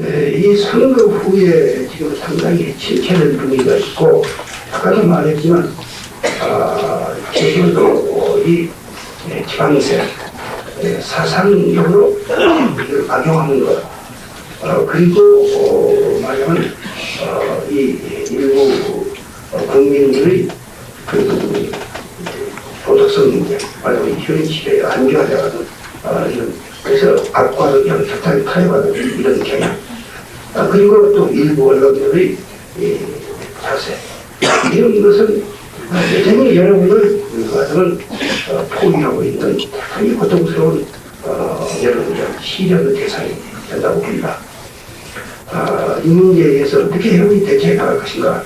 에, 이 선거 후에 지금 상당히 침체된 분위기가 있고 아까도 말했지만 아, 제주도 이 에, 지방세 에, 사상적으로 이걸 악용하는 것. 어, 그리고 어, 말하면 어, 이 일부 어, 국민들의 그 도덕성 문제, 말하면 현실에 안주하자는 어, 이런 그래서 악과를 그냥 적당히 타협하는 이런 경향 아, 그리고 또 일부 언론들의 이 자세. 이런 것은 아, 여전히 여러분을 말하면 어, 포위하고 있는 대단히 고통스러운 어, 여러분의 시련의 대상이 된다고 봅니다. 아, 이 문제에 대해서 어떻게 여러분이 대처해 나갈 것인가?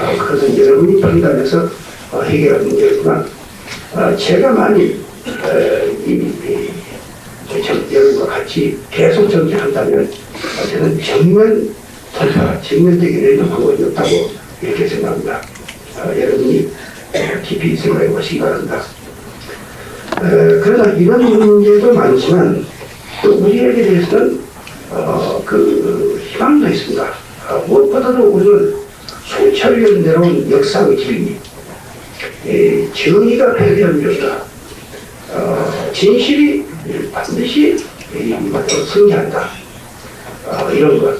아, 그것은 여러분이 판단해서 어, 해결할 문제지만 아, 제가 만일 에, 이, 이, 이 정- 여러분과 같이 계속 정치한다면 아, 저는 정면 돌파, 정면적인 내리는 방법이 없다고 이렇게 생각합니다. 아, 여러분이 에, 깊이 생각해 보시기 바랍니다. 에, 그러나 이런 문제도 많지만 또 우리에게 대해서는 어, 그 희망도 있습니다. 아, 무엇보다도 우리는 수천 년 내려온 역사의 진리, 이 정의가 배변적이다. 어, 진실이 반드시 이, 또 승리한다. 어, 이런 것.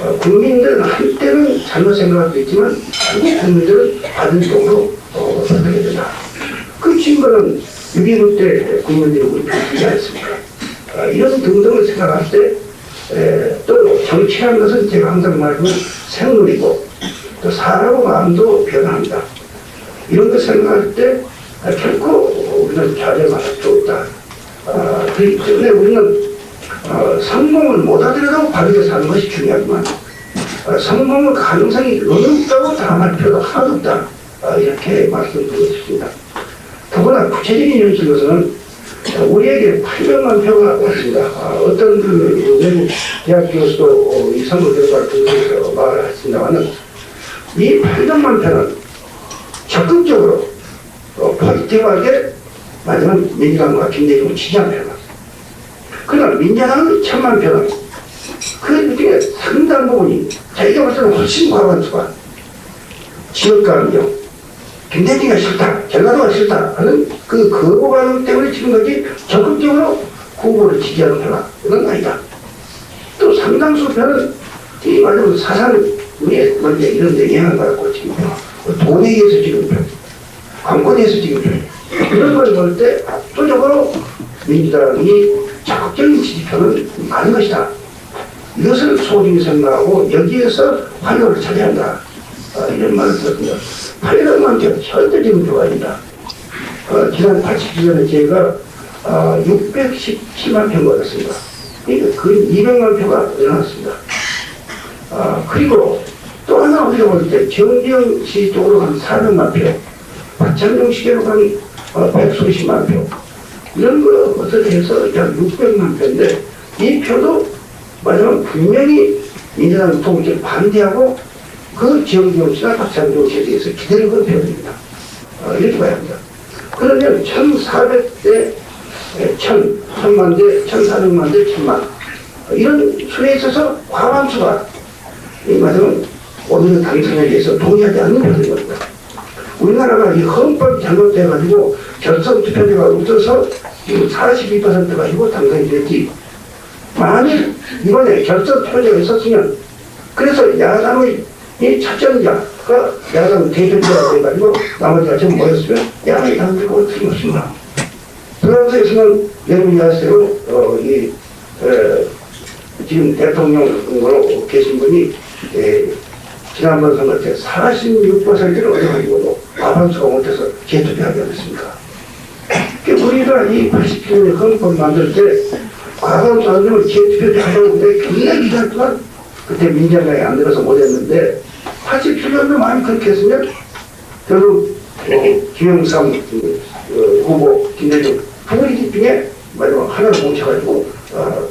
어, 국민들은 한때는 잘못 생각할 수 있지만 국민들은 반대쪽으로 어, 선택해야 된다. 그 증거는 6.25 때 국민들이 우리 표시지 않습니까? 아, 이런 등등을 생각할 때, 에, 또 정치라는 것은 제가 항상 말하는 생물이고, 또 사람의 마음도 변합니다. 이런 거 생각할 때, 아, 결코 우리는 좌절할 수 없다. 때문에 우리는 어, 성공을 못 하더라도 바르게 사는 것이 중요하지만, 어, 성공의 가능성이 어느 없다고 다음할 필요도 하나도 없다. 아, 이렇게 말씀드리고 싶습니다. 더구나 구체적인 현실로서는 우리에게 800만 표가 왔습니다. 아, 어떤 그 외국 대학 교수도 어, 이 선거 결과를 통해서 말을 했습니다만은 이 800만 표는 적극적으로 어, 포지티브하게 마지막 민주당과 김대중을 지지합니다. 그러나 민주당은 천만 표는 그 중에 상당 부분이 자기가 볼 때는 훨씬 과반수가 지역감정, 김대중이가 싫다, 전라도가 싫다 하는 그 거부감 때문에 지금 까지 적극적으로 후보를 지지하는 표가 이건 아니다. 또 상당수 표는 이 말하면 사상 위에 먼저 이런 데 영향을 받고 지금 표, 돈에 의해서 지금 표, 관권에 의해서 지금 표 이런 걸 볼 때 압도적으로 민주당이 적극적인 지지표는 많은 것이다. 이것을 소중히 생각하고 여기에서 활로를 찾아야 한다. 어, 이런 말을 들었습니다. 800만 표, 절대적인 표가 아니다. 어, 지난 87년에 제가 어, 617만 표가 얻었습니다. 그러니까 거의 200만 표가 늘어났습니다. 아, 그리고 또 하나 우리가 볼 때 정경 씨 쪽으로 한 400만 표, 박찬종 씨로 한 어, 130만 표, 이런 거 어떻게 해서 약 600만 표인데 이 표도 마지막 분명히 민주당 통일을 반대하고 그 박찬종 씨에 대해서 기대를 건 표입니다. 어, 이렇게 봐야 합니다. 그러면 1,400대 1,000, 1,000만 대, 1,400만 대, 1,000만 어, 이런 수에 있어서 과반수가 이 말하면 오늘의 당선에 대해서 동의하지 않는 표들인 겁니다. 우리나라가 이 헌법이 잘못돼가지고 결선 투표제가 없어서 지금 42%가 이고 당선이 됐지. 만일 이번에 결선 투표제가 있었으면 그래서 야당의 이 첫전자가 야당 대표자가 돼가지고 나머지가 전부 모였으면 야당이 당선되고 틀림없습니다. 프랑스에서는 여러분이 아시대로 어, 이 에, 지금 대통령으로 계신 분이 에, 지난번 선거 때 46%를 얻어가지고도 과반수가 못해서 재투표하게 됐습니다. 그 우리가 이 87년 헌법 만들 때 과반수 안 되면 재투표 하려고 했는데 굉장히 기간 동안 그때 민주당이 안 들어서 못했는데 87년도 많이 그렇게 했으면 결국 어, 김영삼 그, 어, 후보 김대중 두 분이 중에 마지막 하나를 뭉쳐가지고 어,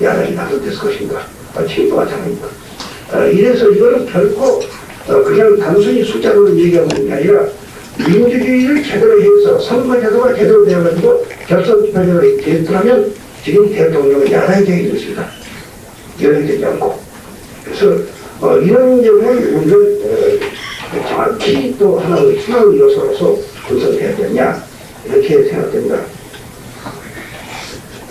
야당이 나서됐을 것입니다. 아, 친구가 장입니다. 아, 이래서 이거는 결코 어, 그냥 단순히 숫자로 얘기하는 게 아니라 민주주의를 제대로 해서 선거 제도가 제대로 되어가지고 결선 투표제가 됐더라면 지금 대통령은 야당이 되게 됐습니다. 연행되지 않고 그래서 어, 이런 점을 우리는 어, 정확히 또 하나의 희망의 요소로서 분석해야 되냐 이렇게 생각됩니다.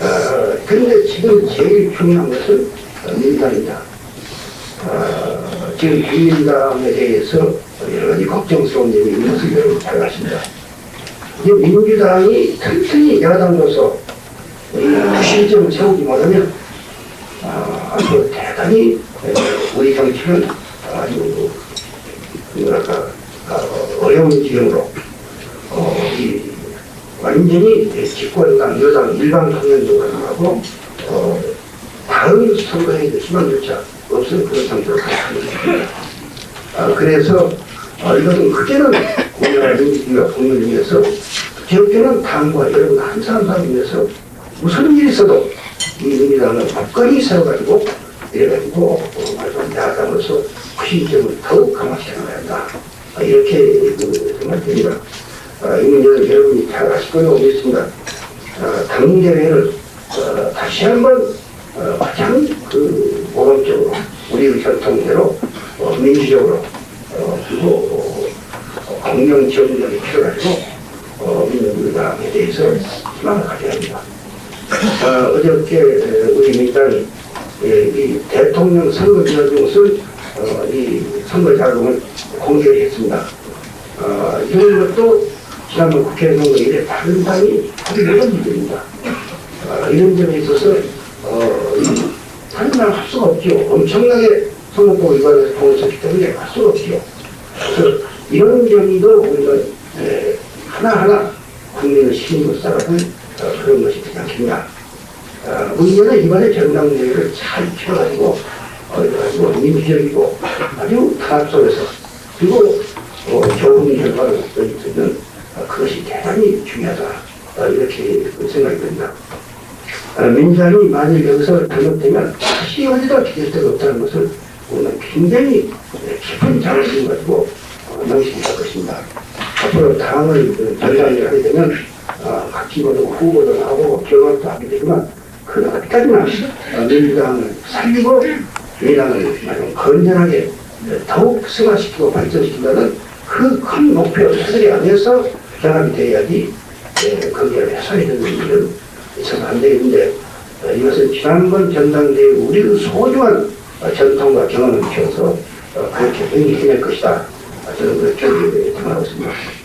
어, 그런데 지금 제일 중요한 것은 어, 민주당입니다. 어, 지금 국민당에 대해서 여러 가지 걱정스러운 점이 있는 것을 여러분 잘 아십니다. 이 민주당이 튼튼히 야당으로서 부실점을 세우지 못하면 아, 아주 대단히 에, 우리 정치는 아주 뭐랄까 어, 어려운 지경으로 어, 이 완전히 집권당 여당 일반 통행도 가능하고 어, 다음 선거에 희망조차 없을 그런 상태로 가겠습니다. 아, 그래서 어, 이것은 그때는 우리나라 민주주의와 국민을 위해서 기업계는 당과 여러분 한 사람 한 위해서 무슨 일이 있어도 이 민주당은 굳건히 세워가지고 이래가지고 어, 말하자면 야당으로서 구심점을 더욱 강화시켜 나가야 한다. 아, 이렇게 그 생각됩니다. 아, 이 문제는 여러분이 잘 아실 거라고 믿습니다. 아, 당대회를 어, 다시 한번 어, 가장 그 모범적으로 우리의 전통대로 어, 민주적으로 어, 그리고 어, 공명 지원력이 필요하고 어, 민주당에 대해서 희망을 가져야 합니다. 어, 어저께 우리 민주당이 예, 이 대통령 선거 비용을 어, 이 선거 자금을 공개를 했습니다. 어, 이런 것도 지난번 국회 선거 이래 다른 당이 하기 어려운 일입니다. 어, 이런 점에 있어서 어, 다른 나라 할 수가 없죠. 엄청나게 선거법 위반해서 보냈었기 때문에 할 수가 없죠. 그래서 이런 점도 우리가 에, 하나하나 국민의 신임을 쌓아갈 어, 그런 것이 되지 않겠냐. 어, 문제는 이번에 정당대회를 잘 펴가지고 어, 가지고 민주적이고 아주 탄압 속에서 그리고 어, 좋은 결과를 얻으면 어, 그것이 대단히 중요하다. 어, 이렇게 생각이 듭니다. 어, 민주당이 만일 여기서 잘못되면 다시 어디다 기댈 데가 없다는 것을 우리는 굉장히 네, 깊은 자긍심을 가지고 어, 명심할 것입니다. 앞으로 당을 그 전당을 하게 되면 어, 각 기관도 후보도 하고 결과도 하게 되지만 그 어디까지나 어, 민주당을 살리고 민주당을 건전하게 어, 더욱 승화시키고 발전시킨다는 그 큰 목표 사슬이 안에서 결합이 돼야지 예, 거기에 훼손이 되는 일은 있어서는 안 되겠는데 어, 이것은 지난번 전당대회 우리의 소중한 어, 전통과 경험을 키워서 어, 그렇게 행해낼 것이다. 어, 저는 그렇게 생각하고 있습니다.